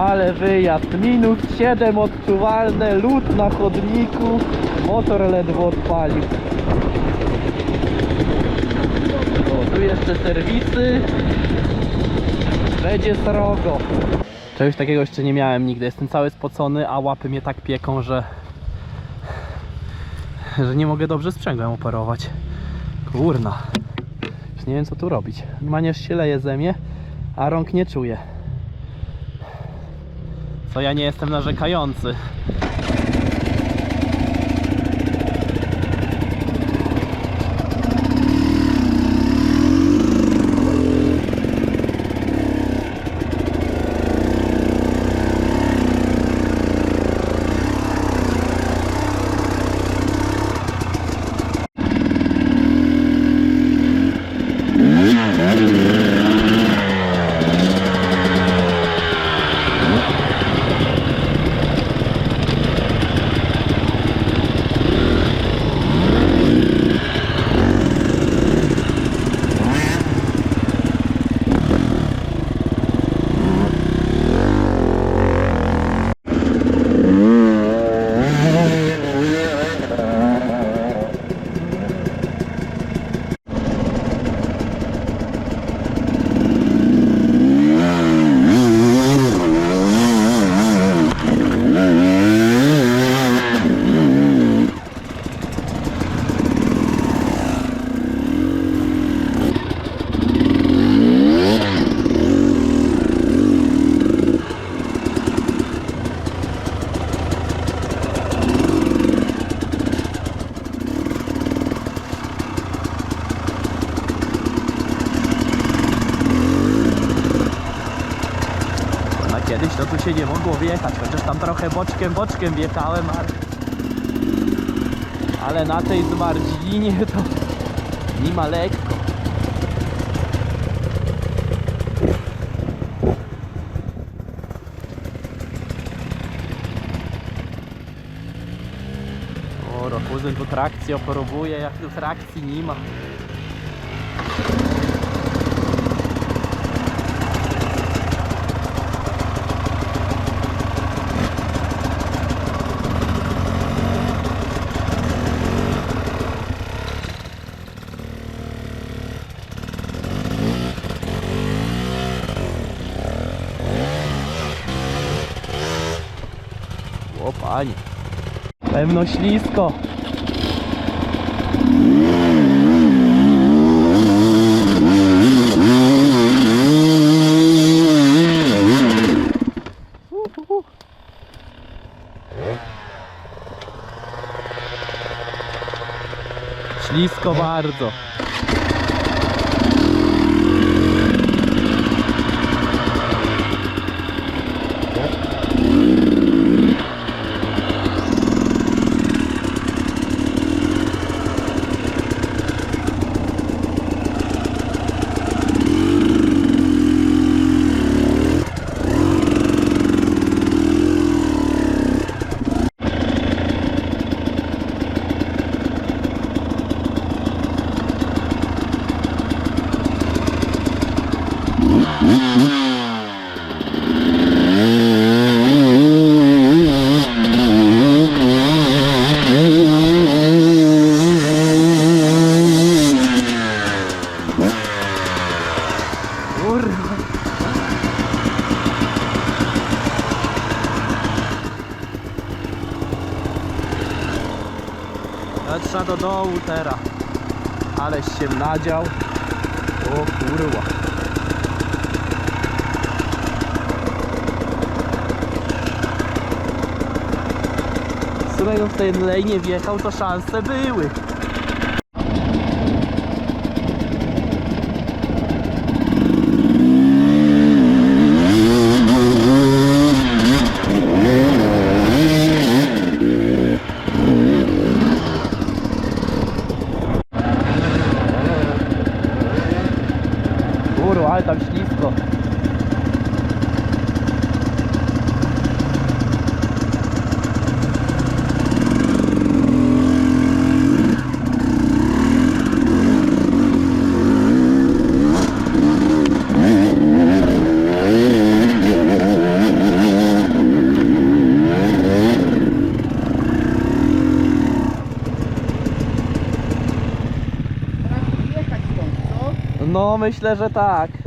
Ale wyjazd, minus 7 odczuwalne, lód na chodniku, motor ledwo odpalił. O, tu jeszcze serwisy. Będzie srogo. Czegoś takiego jeszcze nie miałem nigdy. Jestem cały spocony, a łapy mnie tak pieką, że że nie mogę dobrze sprzęgłem operować. Kurna. Już nie wiem co tu robić. Aż się leje ze mnie, a rąk nie czuję. Co ja nie jestem narzekający. A kiedyś to tu się nie mogło wjechać, chociaż tam trochę boczkiem, boczkiem wjechałem, ale... Ale na tej zmarzlinie to nie ma lekko. O, Rokuzyn tu trakcję oporowuje, jak tu trakcji nie ma. O panie. Pewno ślisko. Ślisko bardzo. Kurwa. Ja trzeba do dołu teraz. Aleś się nadział. O kurwa. Sumie jakbym w ten lej nie wjechał, to szanse były. ale tam ślisko. No myślę, że tak.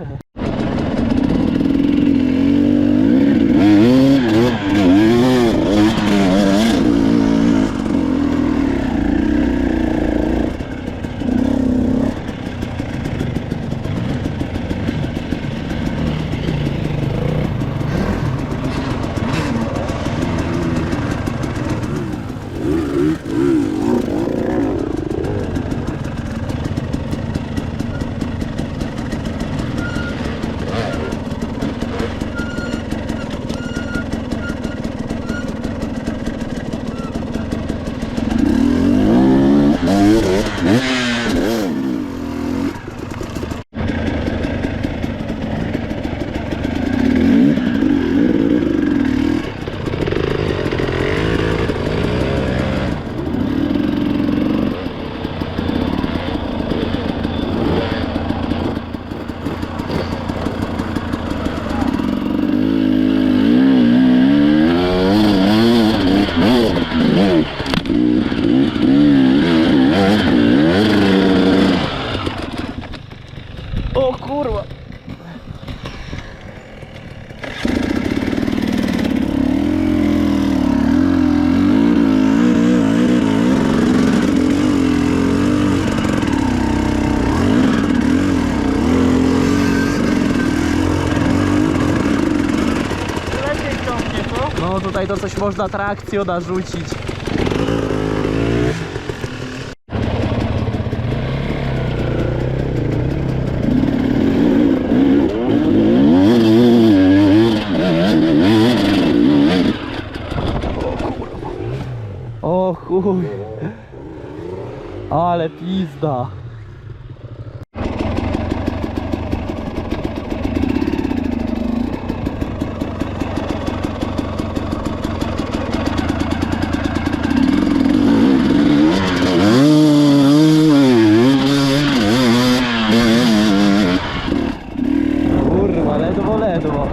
Tutaj to coś można trakcją narzucić. O chuj. Ale pizda. Kurwa, ledwo, ledwo.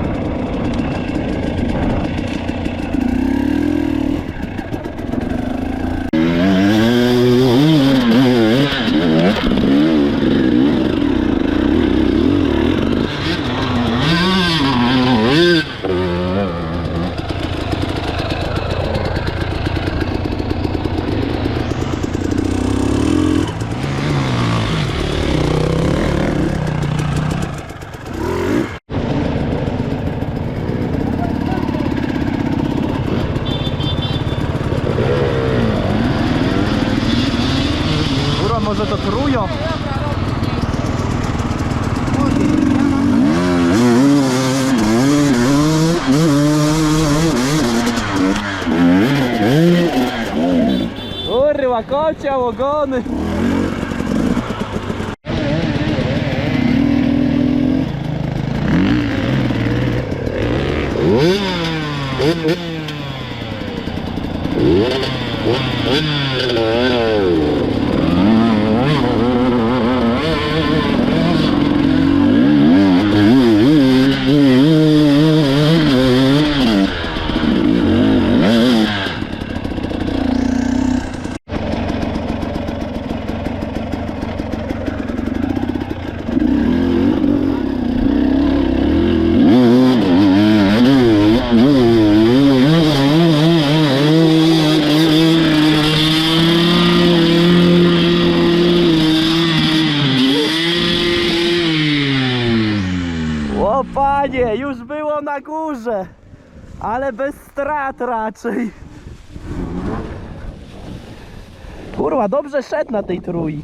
Kurwa, może to trują? Kurwa, kocia, ogony! O panie, już było na górze, bez strat raczej. Kurwa, dobrze szedł na tej trój.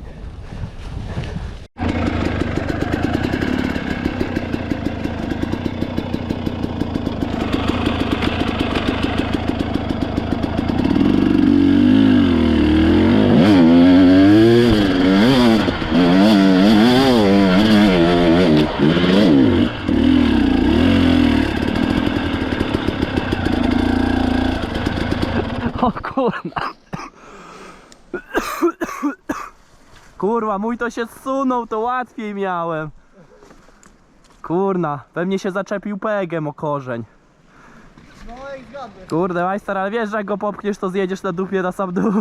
O kurwa. Kurwa, mój to się zsunął, to łatwiej miałem. Kurna, pewnie się zaczepił pegiem o korzeń. Kurde, majster, ale wiesz, że jak go popchniesz, to zjedziesz na dupie na sam dół.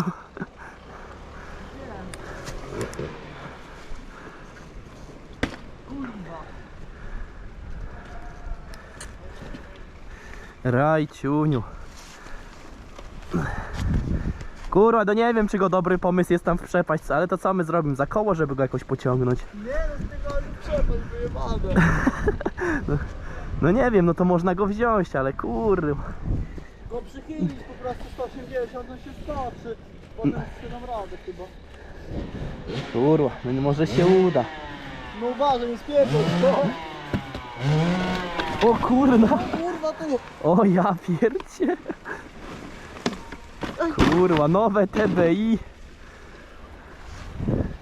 Rajciuniu. Kurwa, no nie wiem, czy go dobry pomysł jest tam w przepaść, ale to co my zrobimy? Za koło, żeby go jakoś pociągnąć. Nie no, z tego przepaść wyjebane. No nie wiem, no to można go wziąć, ale kurwa. Go przychylić po prostu 180, on się stoczy. Potem się dam radę chyba. Kurwa, no może się uda. No uważaj, nie no. O kurna! Kurwa tu. O ja pierdzie. Kurwa, nowe TBI.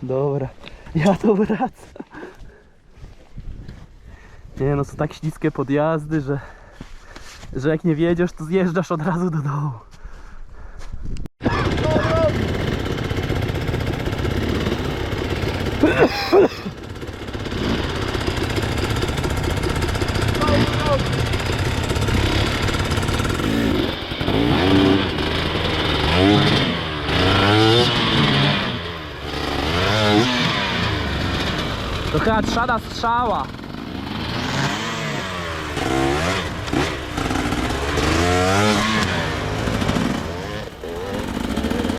Dobra, ja to wracam. Nie no, są tak śliskie podjazdy, że, że jak nie wiedziesz, to zjeżdżasz od razu do dołu. To chyba trzeba strzała.